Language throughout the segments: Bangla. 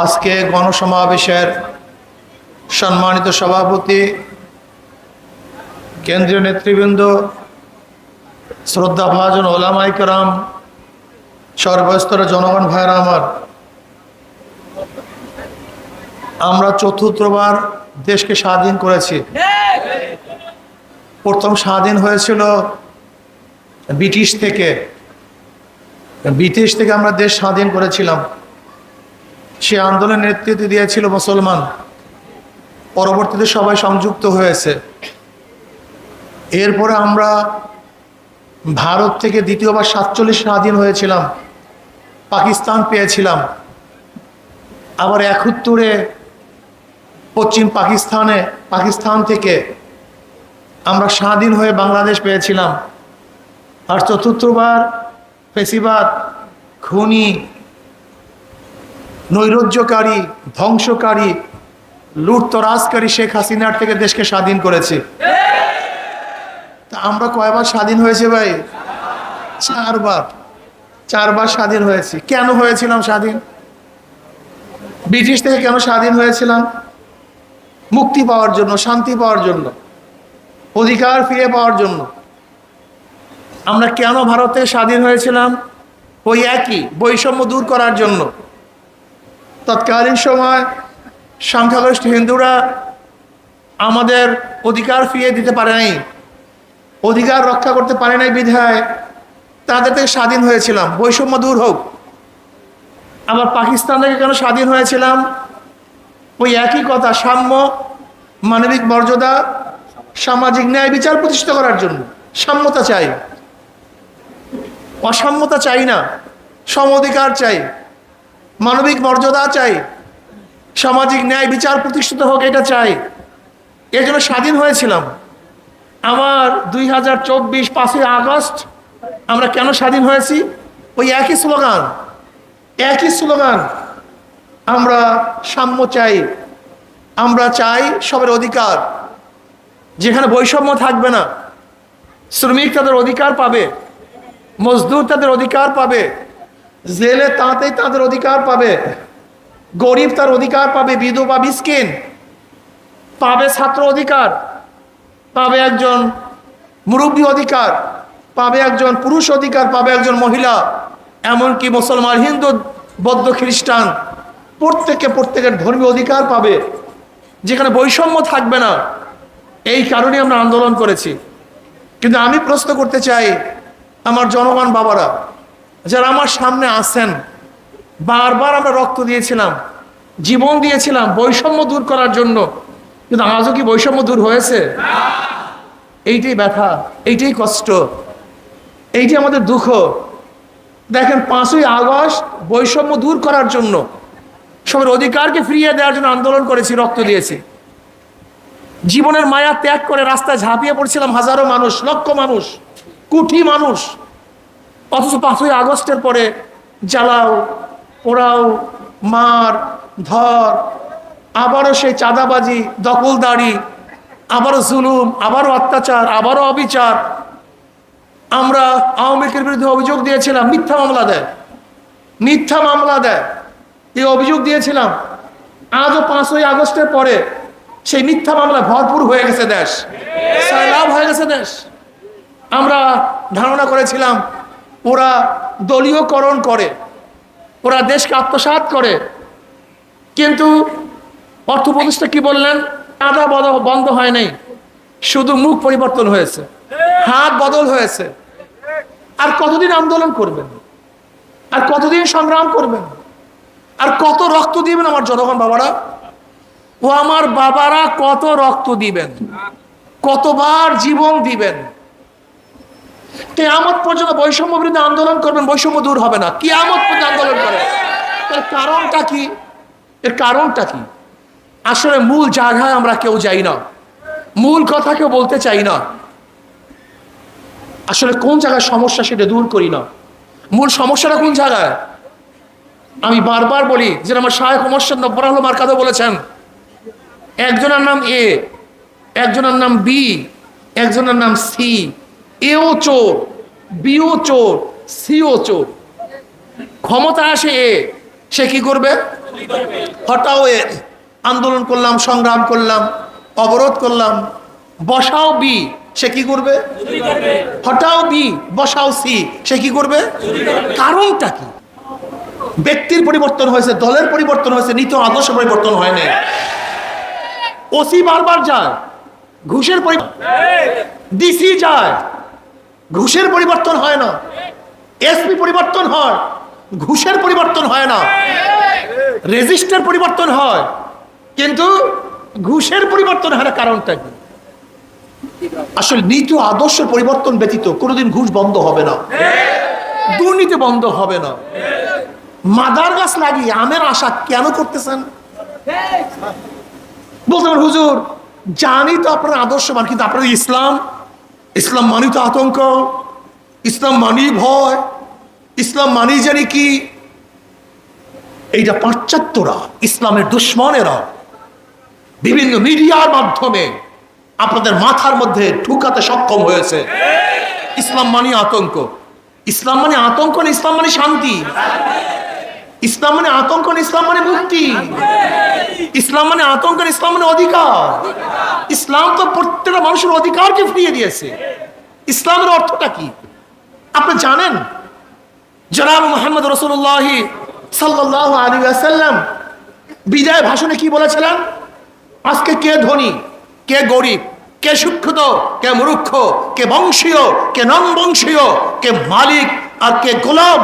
আজকে গণসমাবেশের সম্মানিত সভাপতি, কেন্দ্রীয় নেতৃবৃন্দ শ্রদ্ধা ভাজন ওলামাই কারাম, সর্বস্তরের জনগণ ভাইরা আমার, আমরা চতুর্থবার দেশকে স্বাধীন করেছি। প্রথম স্বাধীন হয়েছিল ব্রিটিশ থেকে। ব্রিটিশ থেকে আমরা দেশ স্বাধীন করেছিলাম। সে আন্দোলনের নেতৃত্ব দিয়েছিল মুসলমান। পরবর্তীতে সবাই সংযুক্ত হয়েছে। এরপরে আমরা ভারত থেকে দ্বিতীয়বার সাতচল্লিশ স্বাধীন হয়েছিলাম। পাকিস্তান পেয়েছিলাম। আবার একুত্তরে পশ্চিম পাকিস্তানে, পাকিস্তান থেকে আমরা স্বাধীন হয়ে বাংলাদেশ পেয়েছিলাম। আর চতুর্থবার ফেসিবাদ, খুনি নৈরাজ্যকারী, ধ্বংসকারী, লুটতরাজকারী শেখ হাসিনার থেকে দেশকে স্বাধীন করেছে। তা আমরা কয়বার স্বাধীন হয়েছে ভাই? চারবার। চারবার স্বাধীন হয়েছি। কেন হয়েছিলাম স্বাধীন? ব্রিটিশ থেকে কেন স্বাধীন হয়েছিলাম? মুক্তি পাওয়ার জন্য, শান্তি পাওয়ার জন্য, অধিকার ফিরে পাওয়ার জন্য। আমরা কেন ভারতে স্বাধীন হয়েছিলাম? ওই একই বৈষম্য দূর করার জন্য। তৎকালীন সময় সংখ্যাগরিষ্ঠ হিন্দুরা আমাদের অধিকার ফিরিয়ে দিতে পারে নাই, অধিকার রক্ষা করতে পারে নাই বিধায় তাদের থেকে স্বাধীন হয়েছিলাম, বৈষম্য দূর হোক। আবার পাকিস্তান থেকে কেন স্বাধীন হয়েছিলাম? ওই একই কথা, সাম্য, মানবিক মর্যাদা, সামাজিক ন্যায় বিচার প্রতিষ্ঠা করার জন্য। সাম্যতা চাই। অসাম্যতা চাই না সম অধিকার চাই। মানবিক মর্যাদা চাই, সামাজিক ন্যায় বিচার প্রতিষ্ঠিত হোক এটা চাই। এর জন্য স্বাধীন হয়েছিলাম। আমার দুই হাজার চব্বিশ পাঁচই আগস্ট আমরা কেন স্বাধীন হয়েছি? ওই একই স্লোগান একই স্লোগান, আমরা সাম্য চাই, আমরা চাই সবের অধিকার। যেখানে বৈষম্য থাকবে না, শ্রমিক তাদের অধিকার পাবে, মজদুর তাদের অধিকার পাবে জেলে তাঁতেই তাদের অধিকার পাবে। গরিব তার অধিকার পাবে, বিধবা বিস্কিন পাবে ছাত্র অধিকার, পাবে একজন মুরব্বী অধিকার, পাবে একজন পুরুষ অধিকার, পাবে একজন মহিলা। এমনকি মুসলমান, হিন্দু, বৌদ্ধ, খ্রিস্টান প্রত্যেকে প্রত্যেকের ধর্মীয় অধিকার পাবে, যেখানে বৈষম্য থাকবে না। এই কারণে আমরা আন্দোলন করেছি। কিন্তু আমি প্রশ্ন করতে চাই, আমার জনগণ বাবারা যারা আমার সামনে আসেন বারবার আমরা রক্ত দিয়েছিলাম, জীবন দিয়েছিলাম বৈষম্য দূর করার জন্য। কিন্তু আজও কি বৈষম্য দূর হয়েছে? এইটাই ব্যথা, এইটাই কষ্ট, এইটাই আমাদের দুঃখ। দেখেন, পাঁচই আগস্ট বৈষম্য দূর করার জন্য, সবার অধিকারকে ফিরিয়ে দেওয়ার জন্য আন্দোলন করেছি, রক্ত দিয়েছি। জীবনের মায়া ত্যাগ করে রাস্তায় ঝাঁপিয়ে পড়ছিলাম হাজারো মানুষ, লক্ষ মানুষ, কোটি মানুষ। অথচ পাঁচই আগস্টের পরে জ্বালাও, পোড়াও, মার, ধর, আবারও সেই চাঁদাবাজি, দখলদারি, আবারও জুলুম, আবারও অত্যাচার, আবারও অবিচার। আমরা আওয়ামী লীগের বিরুদ্ধে অভিযোগ দিয়েছিলাম, মিথ্যা মামলা দেয়। মিথ্যা মামলা দেয়। এই অভিযোগ দিয়েছিলাম। আজও পাঁচই আগস্টের পরে সেই মিথ্যা মামলা ভরপুর হয়ে গেছে দেশ। লাভ হয়ে গেছে দেশ। আমরা ধারণা করেছিলাম ওরা দলীয়করণ করে, ওরা দেশকে আত্মসাৎ করে। কিন্তু অর্থ উপদেষ্টা কি বললেন? আদা বদল বন্ধ হয় নাই। শুধু মুখ পরিবর্তন হয়েছে। হাত বদল হয়েছে। আর কতদিন আন্দোলন করবেন? আর কতদিন সংগ্রাম করবেন? আর কত রক্ত দিবেন আমার জনগণ বাবারা? ও আমার বাবারা কত রক্ত দিবেন? কতবার জীবন দিবেন? কেয়ামত পর্যন্ত বৈষম্য বিরুদ্ধে আন্দোলন করবেন, বৈষম্য দূর হবে না। কিয়ামত পর্যন্ত আন্দোলন করেন এর কারণটা কি? এর কারণটা কি? আসলে মূল জায়গায় আমরা কেউ যাই না। মূল কথা কেউ বলতে চাই না। আসলে কোন জায়গায় সমস্যা সেটা দূর করি না। মূল সমস্যাটা কোন জায়গায়? আমি বারবার বলি যে আমার শাহেখ মোর্শেদ নব্বরাল মার্কাদো বলেছেন, একজনের নাম এ, একজনের নাম বি, একজনের নাম সি এও চোর বিও চোর সিও চোর। ক্ষমতা আসে এ সে কি করবে? হটাও এ আন্দোলন করলাম সংগ্রাম করলাম অবরোধ করলাম বসাও বি সে কি করবে? হটাও বি বসাও সি সে কি করবে? কারণটা কি? ব্যক্তির পরিবর্তন হয়েছে দলের পরিবর্তন হয়েছে নীতি আদর্শ পরিবর্তন হয় নাই। ওসি বারবার যায় ঘুষের পরিবর্তন ডিসি যায় ঘুষের পরিবর্তন হয় না। এসপি পরিবর্তন হয়, ঘুষের পরিবর্তন হয় না। রেজিস্টার পরিবর্তন হয়, কিন্তু ঘুষের পরিবর্তন হয় না, কারণটা কি? আসলে নীতি আদর্শ পরিবর্তন ব্যতীত কোনোদিন ঘুষ বন্ধ হবে না। দুর্নীতি বন্ধ হবে না। মাদার গাছ লাগিয়ে আমের আশা কেন করতেছেন? বলতে পারেন, হুজুর, জানি তো আপনার আদর্শবান, কিন্তু আপনার ইসলাম ইসলাম মানি তো আতঙ্ক ইসলাম মানি ভয় ইসলাম মানি জানি কি এইটা পাশ্চাত্যরা ইসলামের দুশ্মনেরা বিভিন্ন মিডিয়ার মাধ্যমে আপনাদের মাথার মধ্যে ঢুকাতে সক্ষম হয়েছে ইসলাম মানে আতঙ্ক ইসলাম মানে আতঙ্ক না ইসলাম মানে শান্তি ইসলাম মানে আতঙ্ক না ইসলাম মানে মুক্তি ইসলাম মানে আতঙ্ক না ইসলাম মানে অধিকার ইসলাম তো মানুষের অধিকারকে ফিরিয়ে দিয়েছে। ইসলামের অর্থটা কি? আপনি জানেন? জনাব মোহাম্মদ রসুল্লাহ সাল্লাহ আলী আসাল্লাম বিদায় ভাষণে কি বলেছিলেন? আজকে কে ধনী, কে গরিব, কে শিক্ষিত কে মূর্খ, কে বংশীয়, কে নন বংশীয় কে মালিক আর কে গোলাম,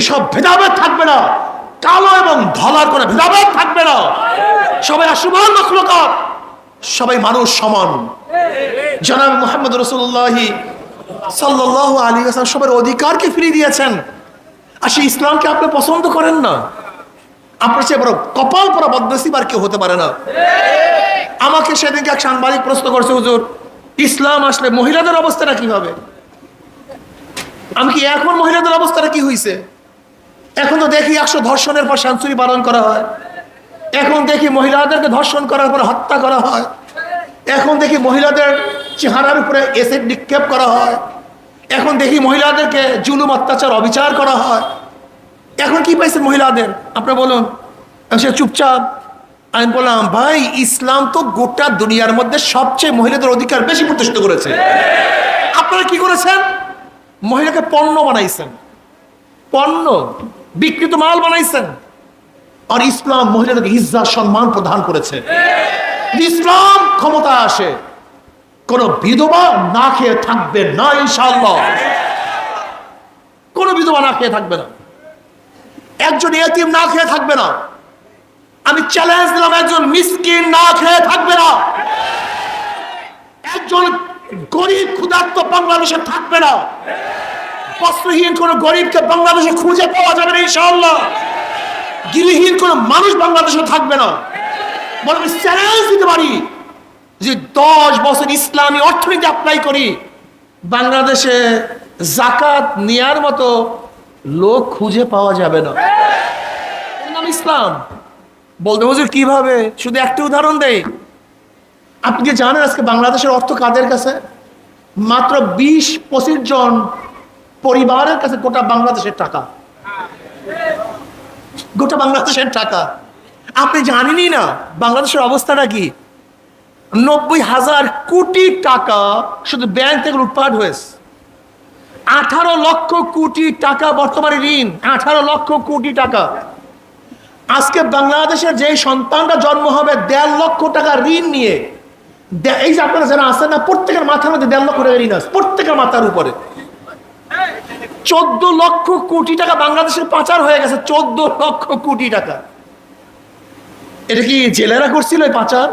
এসব ভেদাভেদ থাকবে না। কালো এবং ধলার কোনো ভেদাভেদ থাকবে না। সবাই আসমান মখলুকাত। সবাই মানুষ সমান। জনাব মোহাম্মদ রসুল্লাহি সাল্লাহ আলী হাসান সবার অধিকারকে ফিরিয়ে দিয়েছেন। আর সেই ইসলামকে আপনি পছন্দ করেন না। আপনার চেয়ে বড় কপাল পরা বদনসিব আর কেউ হতে পারে না। আমাকে সেদিনকে এক সাংবাদিক প্রশ্ন করছে, হুজুর, ইসলাম আসলে মহিলাদের অবস্থাটা কি হবে আমি কি এখন মহিলাদের অবস্থাটা কি হয়েছে এখন তো দেখি একশো ধর্ষণের পর সেঞ্চুরি পালন করা হয়। এখন দেখি মহিলাদেরকে ধর্ষণ করার পর হত্যা করা হয়। এখন দেখি মহিলাদের চেহারার উপরে এসিড নিক্ষেপ করা হয়। এখন দেখি মহিলাদেরকে জুলুম, অত্যাচার, অবিচার করা হয়। এখন কি পাইছে মহিলাদের? আপনি বলুন। সে চুপচাপ, আমি বললাম, ভাই, ইসলাম তো গোটা দুনিয়ার মধ্যে সবচেয়ে মহিলাদের অধিকার বেশি প্রতিষ্ঠিত করেছে। আপনারা কি করেছেন? মহিলাকে পণ্য বানাইছেন। পণ্য বিকৃত মাল বানাইছেন। আর ইসলাম মহিলাদেরকে ইজ্জা সম্মান প্রদান করেছে। ইসলাম ক্ষমতা আসে। কোন বিধবা না খেয়ে থাকবে না ইনশাল্লাহ কোন বিধবা না খেয়ে থাকবে না। একজন এতিম না খেয়ে থাকবে না। আমি চ্যালেঞ্জ দিলাম, একজন মিসকিন না খেয়ে থাকবে না। একজন গরিব ক্ষুধার্ত বাংলাদেশে থাকবে না। বস্ত্রহীন কোন গরিবকে বাংলাদেশে খুঁজে পাওয়া যাবে না, ইনশাআল্লাহ। গৃহহীন কোন মানুষ বাংলাদেশে থাকবে না। বলে আমি চ্যালেঞ্জ দিতে পারি যে দশ বছর ইসলামী অর্থনীতি অ্যাপ্লাই করি, বাংলাদেশে জাকাত নেয়ার মতো লোক খুঁজে পাওয়া যাবে না। নাম ইসলাম। বলতে হুজুর, কীভাবে? শুধু একটা উদাহরণ দেই। আপনি কি জানেন আজকে বাংলাদেশের অর্থ কাদের কাছে? মাত্র বিশ পঁচিশ জন পরিবারের কাছে গোটা বাংলাদেশের টাকা। গোটা বাংলাদেশের টাকা। আপনি জানেনই না বাংলাদেশের অবস্থাটা কি? নব্বই হাজার কোটি টাকা শুধু ব্যাংক থেকে লুটপাট হয়েছে। আঠারো লক্ষ কোটি টাকা বর্তমানে ঋণ, আঠারো লক্ষ কোটি টাকা। আজকে বাংলাদেশের যে সন্তানটা জন্ম হবে, দেড় লক্ষ টাকা ঋণ নিয়ে এই যে আপনারা যারা আছেন না, প্রত্যেকের মাথার মধ্যে দেড় লক্ষ টাকা ঋণ আছে, প্রত্যেকের মাথার উপরে। চোদ্দ লক্ষ কোটি টাকা বাংলাদেশের পাচার হয়ে গেছে চোদ্দ লক্ষ কোটি টাকা। এটা কি জেলেরা করছিল পাচার?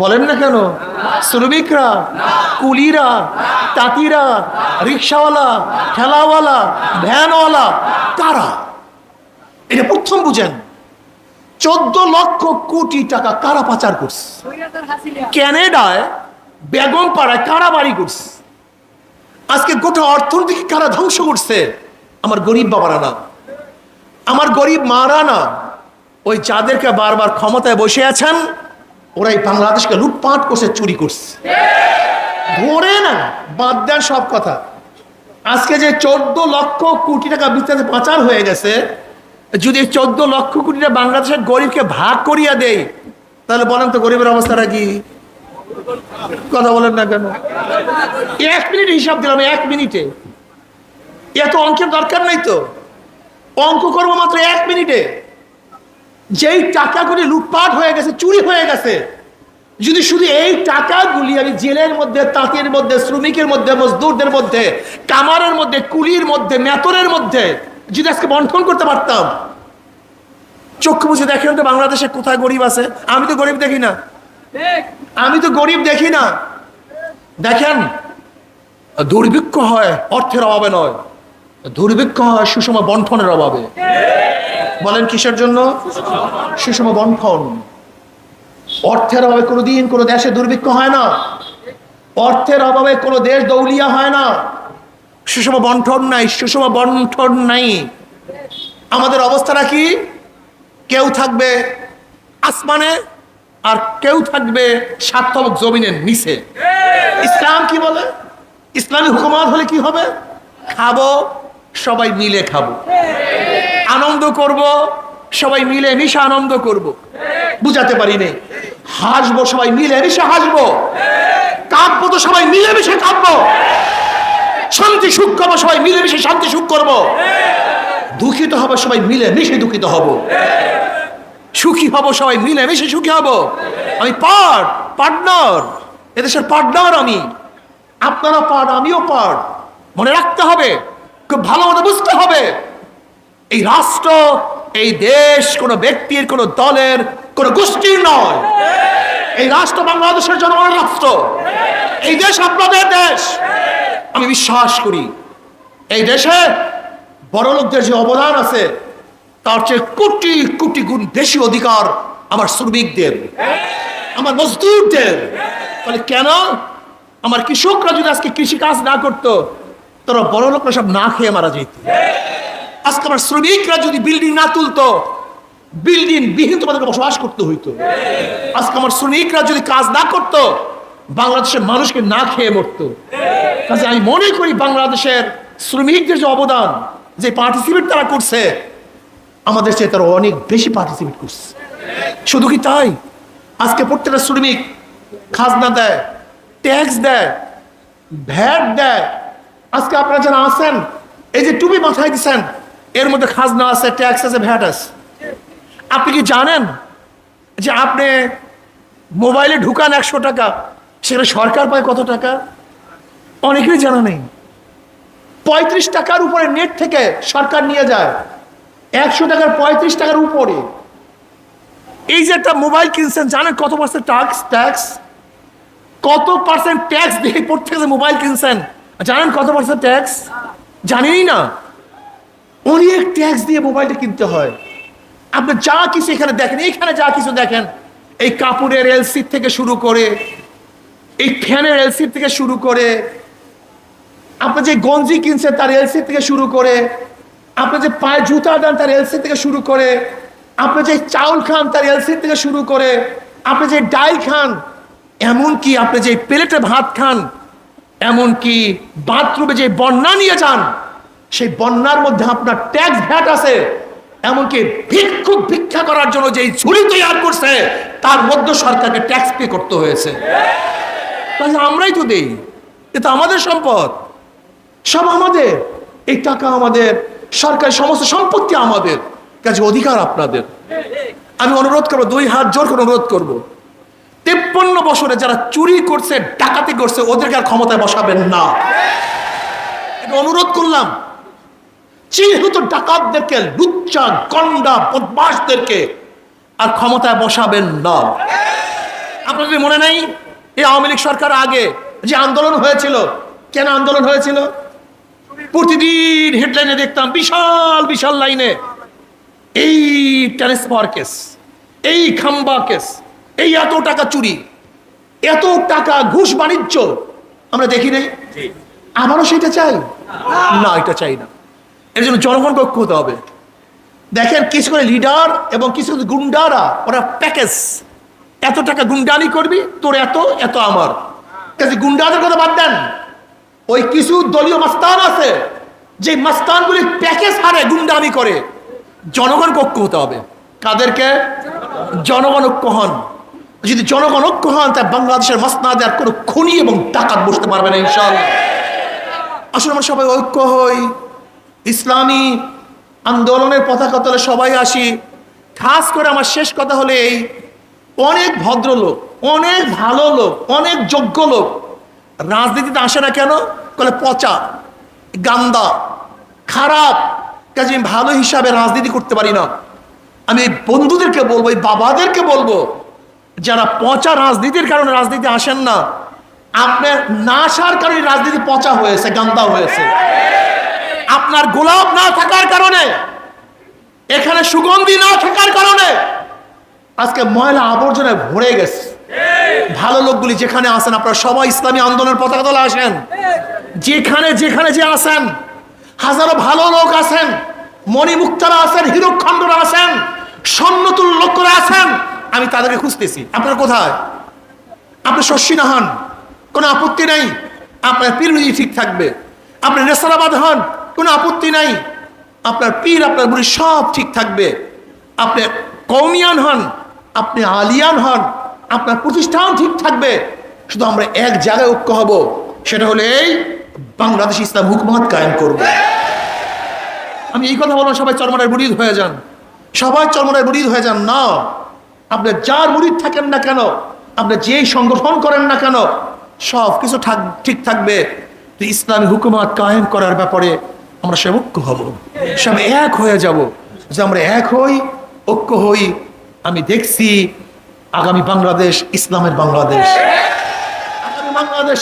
বলেন না কেন? শ্রমিকরা কুলিরা তাঁতিরা রিক্সাওয়ালা ঠেলাওয়ালা ভ্যানওয়ালা কারা? এটা প্রথম বুঝেন। চোদ্দ লক্ষ কোটি টাকা কারা পাচার করছে? ক্যানাডায় বেগম পাড়ায় কারা বাড়ি করছে? আজকে গোটা অর্থনীতিকে কারা ধ্বংস করছে? আমার গরিব বাবারা না। আমার গরিব মারা না। ওই যাদেরকে বারবার ক্ষমতায় বসে আছেন, ওরাই বাংলাদেশকে লুটপাট করছে, চুরি করছে। ধরে না বাদ দেন সব কথা। আজকে যে চোদ্দ লক্ষ কোটি টাকা বিস্তারিত পাচার হয়ে গেছে, যদি চোদ্দ লক্ষ কোটিটা বাংলাদেশের গরিবকে ভাগ করিয়া দেয়, তাহলে বলেন তো গরিবের অবস্থাটা কি? কথা বলেন না কেন? এক মিনিট হিসাব দিলাম, এক মিনিটে। এত অঙ্কের দরকার নাই তো। অঙ্ক করব মাত্র এক মিনিটে। যেই টাকাগুলি লুটপাট হয়ে গেছে, চুরি হয়ে গেছে, যদি শুধু এই টাকাগুলি আমি জেলের মধ্যে, তাঁতের মধ্যে, শ্রমিকের মধ্যে, মজদুরদের মধ্যে, কামারের মধ্যে, কুলির মধ্যে, মেতরের মধ্যে যদি আজকে বন্টন করতে পারতাম চক্ষু বুঝে দেখেন তো বাংলাদেশে কোথায় গরিব আছে? আমি তো গরিব দেখি না। আমি তো গরিব দেখি না। দেখেন, দুর্ভিক্ষ হয় অর্থের অভাবে নয়, দুর্ভিক্ষ হয় সুষম বন্টনের অভাবে। বলেন কিসের জন্য? সুষম বন্ঠন অর্থের অভাবে কোনোদিন কোনো দেশে দুর্ভিক্ষ হয় না। অর্থের অভাবে কোনো দেশ দৌলিয়া হয় না। সুষম বন্ঠন নাই, সুষম বন্ঠন নাই। আমাদের অবস্থাটা কি? কেউ থাকবে আসমানে আর কেউ থাকবে স্বার্থক জমিনের নিচে। ইসলাম কি বলে? ইসলামী হুকুমাত হলে কি হবে? খাব, সবাই মিলে খাব। আনন্দ করব, সবাই মিলে মিশে আনন্দ করব। বুঝাতে পারি নেই হাসবো, সবাই মিলে মিশে হাসবো। কাঁদবো তো সবাই মিলে মিশে কাঁদবো। শান্তি সুখ করব, সবাই মিলে মিশে শান্তি সুখ করব। দুঃখিত হবে, সবাই মিলে মিশে দুঃখিত হব। সুখী হব সবাই মিলে মিশে সুখী হব। আমি পার্ট, পার্টনার, এদেশের পার্টনার আমি। আপনারা পার্ট, আমিও পার্ট। মনে রাখতে হবে, খুব ভালো মতো বুঝতে হবে। এই রাষ্ট্র, এই দেশ কোনো ব্যক্তির, কোনো দলের, কোনো গোষ্ঠীর নয়। এই রাষ্ট্র বাংলাদেশের জনগণের রাষ্ট্র। এই দেশ আপনাদের দেশ। আমি বিশ্বাস করি, এই দেশে বড় লোকদের যে অবদান আছে তার চেয়ে কোটি কোটি গুণ বেশি অধিকার আমার শ্রমিকদের, আমার মজদুরদের। তাহলে কেন আমার কৃষকরা যদি আজকে কৃষি কাজ না করতো, তারা বড় লোকরা সব না খেয়ে মারা যেত। আজকে আমার শ্রমিকরা যদি বিল্ডিং না তুলতো, বিল্ডিং বিহীন তোমাদেরকে বসবাস করতে হইতো। আজকে আমার শ্রমিকরা যদি কাজ না করতো, বাংলাদেশের মানুষকে না খেয়ে মরতো। কাজে আমি মনে করি বাংলাদেশের শ্রমিকদের যে অবদান, যে পার্টিসিপেট তারা করছে আমাদের চেয়ে তারা অনেক বেশি পার্টিসিপেট করছে। শুধু কি তাই? আজকে প্রত্যেকটা শ্রমিক খাজনা দেয় ট্যাক্স দেয়, ভ্যাট দেয়। আজকে আপনারা যারা আসেন এই যে টুপি মাথায় দিচ্ছেন এর মধ্যে খাজনা আছে ট্যাক্স আছে, ভ্যাট আছে। আপনি কি জানেন যে আপনি মোবাইলে ঢুকান একশো টাকা, সেখানে সরকার পায় কত টাকা? অনেকেরই জানা নেই। পঁয়ত্রিশ টাকার উপরে নেট থেকে সরকার নিয়ে যায়। একশো টাকার পঁয়ত্রিশ টাকার উপরে। এই যে একটা মোবাইল কিনছেন, জানেন কত পার্সেন্ট ট্যাক্স ট্যাক্স কত পার্সেন্ট ট্যাক্স দিয়ে প্রত্যেকে মোবাইল কিনছেন? জানেন কত পার্সেন্ট ট্যাক্স জানেনই না। অনেক ট্যাক্স দিয়ে মোবাইলটা কিনতে হয়। আপনি যা কিছু এখানে দেখেন, এইখানে যা কিছু দেখেন, এই কাপড়ের এলসি থেকে শুরু করে, এই ফ্যানের এলসি থেকে শুরু করে, আপনি যে গঞ্জি কিনছেন তার এলসি থেকে শুরু করে আপনি যে পায়ে জুতা দেন তার এলসি থেকে শুরু করে, আপনি যে চাউল খান তার এলসি থেকে শুরু করে, আপনি যে ডাল খান, এমনকি আপনি যে প্লেটে ভাত খান, এমনকি বাথরুমে যে বন্যা নিয়ে যান, সেই বন্যার মধ্যে আপনার ট্যাক্স ভ্যাট আছে। এমনকি ভিক্ষুক ভিক্ষা করার জন্য যে ঝুড়ি তৈরি করছে, তার মধ্যে সরকারকে ট্যাক্স পে করতে হয়েছে। তাহলে আমরাই তো দেই এটা আমাদের সম্পদ। সব আমাদের। এই টাকা আমাদের সরকারি সমস্ত সম্পত্তি আমাদের, কাজে অধিকার আপনাদের। আমি অনুরোধ করব, দুই হাত জোর করে অনুরোধ করব। তেপ্পন্ন বছরে যারা চুরি করছে, ডাকাতি করছে, ওদেরকে আর ক্ষমতায় বসাবেন না। অনুরোধ করলাম চিহ্নিত ডাকাতদেরকে, লুচ্চা, গন্ডা বদমাসদেরকে আর ক্ষমতায় বসাবেন না। আপনাদের মনে নাই? এই আওয়ামী লীগ সরকার আগে যে আন্দোলন হয়েছিল, কেন আন্দোলন হয়েছিল? প্রতিদিন হেডলাইনে দেখতাম বিশাল বিশাল লাইনে এই ট্রান্সফার কেস এই খাম্বা কেস এই এত টাকা চুরি এত টাকা ঘুষ বাণিজ্য আমরা দেখি নাই? আমারও সেটা চাই? না এটা চাই না। এর জন্য জনগণ পক্ষ হতে হবে। দেখেন কিছু করে লিডার এবং কিছু গুন্ডারা ওরা প্যাকেজ এত টাকা গুন্ডানি করবি তোর এত এত আমার। গুন্ডাদের কথা বাদ দেন। ওই কিছু দলীয় মাস্তান আছে যে মাস্তানগুলি প্যাকেজ হারে গুন্ডামি করে। জনগণ ঐক্য হতে হবে। কাদেরকে? জনগণ ঐক্য হন। যদি জনগণ ঐক্য হন তা বাংলাদেশের মাসনাদে আর কোনো খুনি এবং ডাকাত বসতে পারবে না ইনশাল্লাহ আসলে আমরা সবাই ঐক্য হই। ইসলামী আন্দোলনের পতাকা তলে সবাই আসি। খাস করে আমার শেষ কথা হলে এই, অনেক ভদ্রলোক, অনেক ভালো লোক, অনেক যোগ্য লোক রাজনীতিতে আসে না কেন? বলে পচা, গান্দা, খারাপ। কাজে আমি ভালো হিসাবে রাজনীতি করতে পারি না। আমি বন্ধুদেরকে বলব, এই বাবাদেরকে বলব, যারা পচা রাজনীতির কারণে রাজনীতি আসেন না, আপনার না আসার কারণে রাজনীতি পচা হয়েছে, গান্দা হয়েছে। আপনার গোলাপ না থাকার কারণে, এখানে সুগন্ধি না থাকার কারণে, আজকে ময়লা আবর্জনায় ভরে গেছে। ভালো লোকগুলি যেখানে আসেন আপনারা সবাই ইসলামী আন্দোলনের পতাকা তোলা আসেন। যেখানে যেখানে যে আসেন হাজারো ভালো লোক আছেন, মণিমুক্তারা আছেন, হিরোখণ্ডরা আছেন সন্নতুল লোকরা আছেন, আমি তাদেরকে খুঁজতেছি। আপনার কোথায়? আপনি শস্যি না হন, কোনো আপত্তি নাই, আপনার পীরমিজি ঠিক থাকবে। আপনি নেসারাবাদ হন, কোনো আপত্তি নাই, আপনার পীর, আপনার বুড়ি সব ঠিক থাকবে। আপনি কৌমিয়ান হন, আপনি আলিয়ান হন আপনার প্রতিষ্ঠান ঠিক থাকবে। শুধু আমরা এক জায়গায় ঐক্য হব, সেটা হলে এই বাংলাদেশ ইসলাম হুকুমত কায়েম করবে। আমি এই কথা বললাম সবাই চরমরায় মুরিদ হয়ে যান। সবাই চরমরায় মুরিদ হয়ে যান, না। আপনি যার মুরিদ থাকেন না কেন, আপনি যেই সংগঠন করেন না কেন, সব কিছু ঠিক থাকবে। তো ইসলামী হুকুমত কায়েম করার ব্যাপারে আমরা সব ঐক্য হব। সব এক হয়ে যাব। যে আমরা এক হই, ঐক্য হই, আমি দেখছি আগামী বাংলাদেশ ইসলামের বাংলাদেশ। আগামী বাংলাদেশ